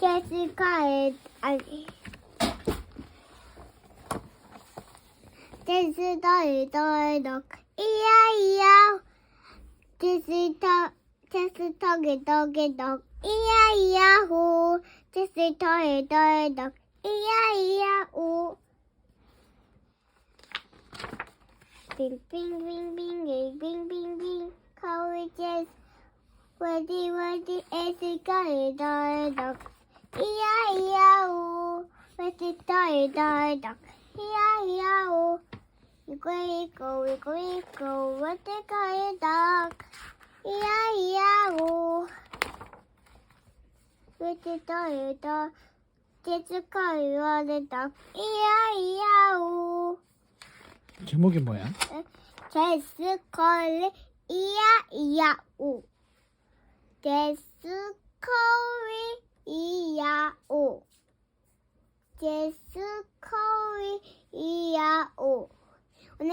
Jessica and I. C, D, Q, B, A, A, K, D, K, A, Q, B, B, A, K, D, K, A, Q, A, Q, A, A, K, D, K, A, K, D, D, K, D, K, A, K, D, A, C, C, D, E, A, T, A, T, T, T, A, 제시카의 아니 제스터의 더덕 이야 이야 제스터 제스터의 덕의 덕 이야 이 야호 제스터의 더덕 이야 이야 오. 빙빙빙빙 빙빙빙 거울 제스 워디 워디 에스카의 더덕. 이야 이야 오. 제스터의 더덕 이야 오 제목이 뭐야? 제스 컬리 이야 이야 제스컬리 이야 제스 컬리 이야 오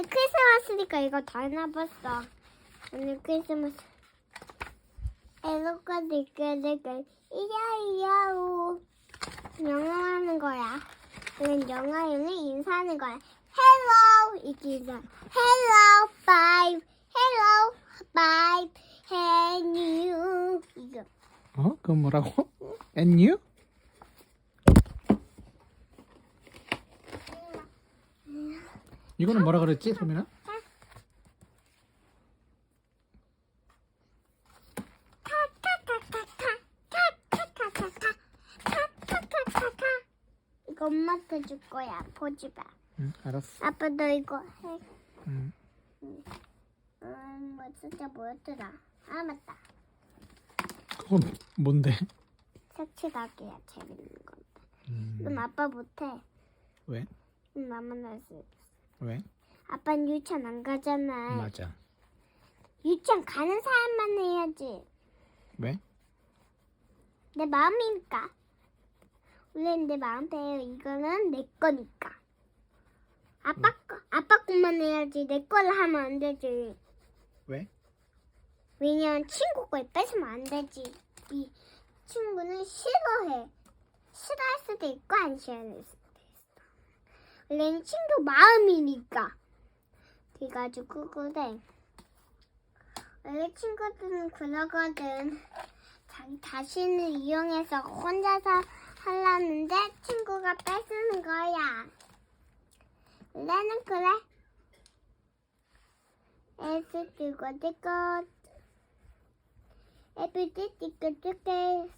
오늘 크리스마스니까 이거 다 해놔봤어. 오늘 크리스마스. 에로가 니까니까 이야 이야 오 영어하는 거야. 이건 영어에는 인사하는 거야. Hello. 이게 인사. Hello bye hello bye and you? 이거. 어? 그건 뭐라고? And you? 이거는 뭐라 그랬지, 소민아? 이거 엄마한테 줄 거야. 보지 마. 응, 알았어. 아빠 너 이거 해. 응. 음, 뭐 진짜 뭐였더라? 아 맞다. 그건 뭔데? 색칠하기야 재밌는 건데. 음, 이건 아빠 못해. 왜? 응, 나만 할 수 있어. 왜? 아빠는 유치원 안 가잖아. 맞아. 유치원 가는 사람만 해야지. 왜? 내 마음이니까. 원래는 내 마음대로 이거는 내 거니까. 아빠 거, 아빠 것만 해야지. 내 거를 하면 안 되지. 왜? 왜냐면 친구 걸 뺏으면 안 되지. 이 친구는 싫어해. 싫어할 수도 있고 안 싫어할 수도 있어. 원래는 친구 마음이니까. 그래가지고 그래. 원래 친구들은 그러거든. 자신을 이용해서 혼자서 하려는데 친구가 뺏는 거야. 원래는 그래. 에스 뜨거 뜨거 에브리 뜨거 뜨거